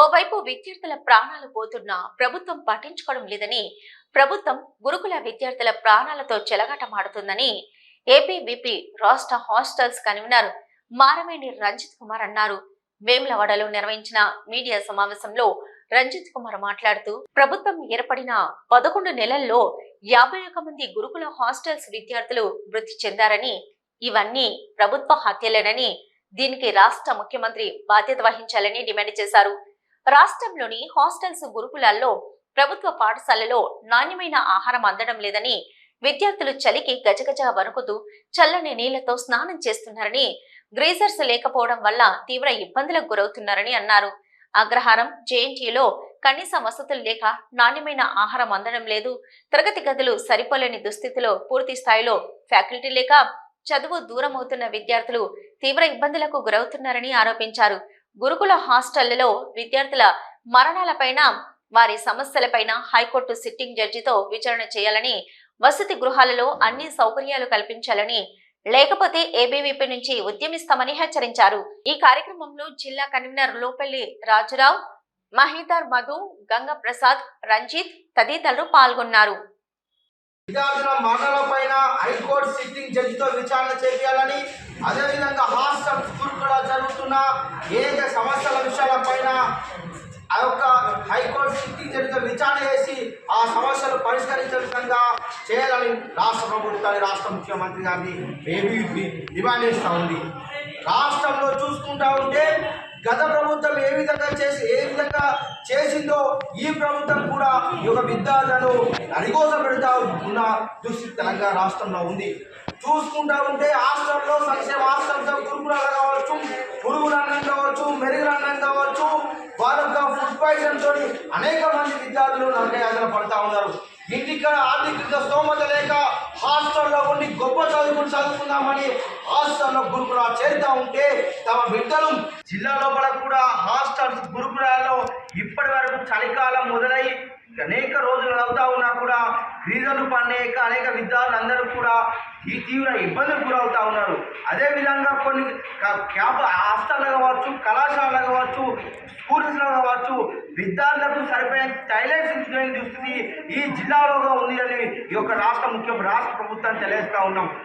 ఓవైపు విద్యార్థుల ప్రాణాలు పోతున్నా ప్రభుత్వం పట్టించుకోవడం లేదని ప్రభుత్వం గురుకుల విద్యార్థుల ప్రాణాలతో చెలగాటమాడుతుందని ఏపీబీపీ రాష్ట్ర హాస్టల్స్ కన్వీనర్ మారమేని రంజిత్ కుమార్ అన్నారు. వేములవాడలో నిర్వహించిన మీడియా సమావేశంలో రంజిత్ కుమార్ మాట్లాడుతూ ప్రభుత్వం ఏర్పడిన పదకొండు నెలల్లో యాభై ఒక్క మంది గురుకుల హాస్టల్స్ విద్యార్థులు మృతి చెందారని ఇవన్నీ ప్రభుత్వ హత్యలేనని దీనికి రాష్ట్ర ముఖ్యమంత్రి బాధ్యత వహించాలని డిమాండ్ చేశారు. రాష్ట్రంలోని హాస్టల్స్ గురుకులాల్లో ప్రభుత్వ పాఠశాలలో నాణ్యమైన ఆహారం అందడం లేదని విద్యార్థులు చలికి గజగజ వణుకుతూ చల్లని నీళ్ళతో స్నానం చేస్తున్నారని గ్రీజర్స్ లేకపోవడం వల్ల తీవ్ర ఇబ్బందులకు గురవుతున్నారని అన్నారు. అగ్రహారం జేఎన్టీలో కనీస వసతులు లేక నాణ్యమైన ఆహారం అందడం లేదు. తరగతి గదులు సరిపోలేని దుస్థితిలో పూర్తి స్థాయిలో ఫ్యాకల్టీ లేక చదువు దూరం అవుతున్న విద్యార్థులు తీవ్ర ఇబ్బందులకు గురవుతున్నారని ఆరోపించారు. గురుకుల హాస్టళ్ళలో విద్యార్థుల మరణాలపైన వారి సమస్యలపైన హైకోర్టు సిట్టింగ్ జడ్జితో విచారణ చేయాలని వసతి గృహాలలో అన్ని సౌకర్యాలు కల్పించాలని లేకపోతే ఏబీవీపీ నుంచి ఉద్యమిస్తామని హెచ్చరించారు. ఈ కార్యక్రమంలో జిల్లా కన్వీనర్ లోపల్లి రాజురావు మహేందర్ మధు గంగ ప్రసాద్ రంజిత్ తదితరులు పాల్గొన్నారు. విద్యార్థుల మరణాలపైన హైకోర్టు సిట్టింగ్ జడ్జితో విచారణ చేయాలని అదేవిధంగా పరిష్కరించే విధంగా చేయాలని రాష్ట్ర ప్రభుత్వాన్ని రాష్ట్ర ముఖ్యమంత్రి గారిని ఏబీ డిమాండ్ చేస్తూ ఉంది. రాష్ట్రంలో చూసుకుంటా ఉంటే గత ప్రభుత్వం ఏ విధంగా చేసి ఏ విధంగా చేసిందో ఈ ప్రభుత్వం కూడా ఈ యొక్క విద్యార్థులను అరిగోస పెడతా ఉన్న దుస్థితి తెలంగాణ రాష్ట్రంలో ఉంది. చూసుకుంటా ఉంటే హాస్టల్లో సంక్షేమ హాస్టల్తో గురుకులాలు కావచ్చు పురుగులు అన్నం కావచ్చు మెరుగులు అన్నం కావచ్చు యొక్క తోని అనేక మంది విద్యార్థులు నరకయాతన పడతా ఉన్నారు. ఇంటికి ఆర్థిక స్తోమత లేక హాస్టల్లో ఉండి గొప్ప చదువుకుని చదువుకుందామని హాస్టల్లో గురుకులా చేరుతా ఉంటే తమ బిడ్డలు జిల్లా లోపల కూడా అనేక ఉన్నా కూడా. క్రీడలు పనేక అనేక విద్యార్థులు అందరూ కూడా ఈ తీవ్ర ఇబ్బందులకు గురవుతా ఉన్నారు. అదేవిధంగా కొన్ని క- క్యాంప్ హాస్టల్లో కావచ్చు కళాశాలలో కావచ్చు స్కూల్స్లో కావచ్చు విద్యార్థులకు సరిపోయే టాయిలెట్స్ లేని దుస్థితి ఈ జిల్లాలోగా ఉంది అని ఈ యొక్క రాష్ట్ర ముఖ్యం రాష్ట్ర ప్రభుత్వాన్ని తెలియజేస్తూ ఉన్నాం.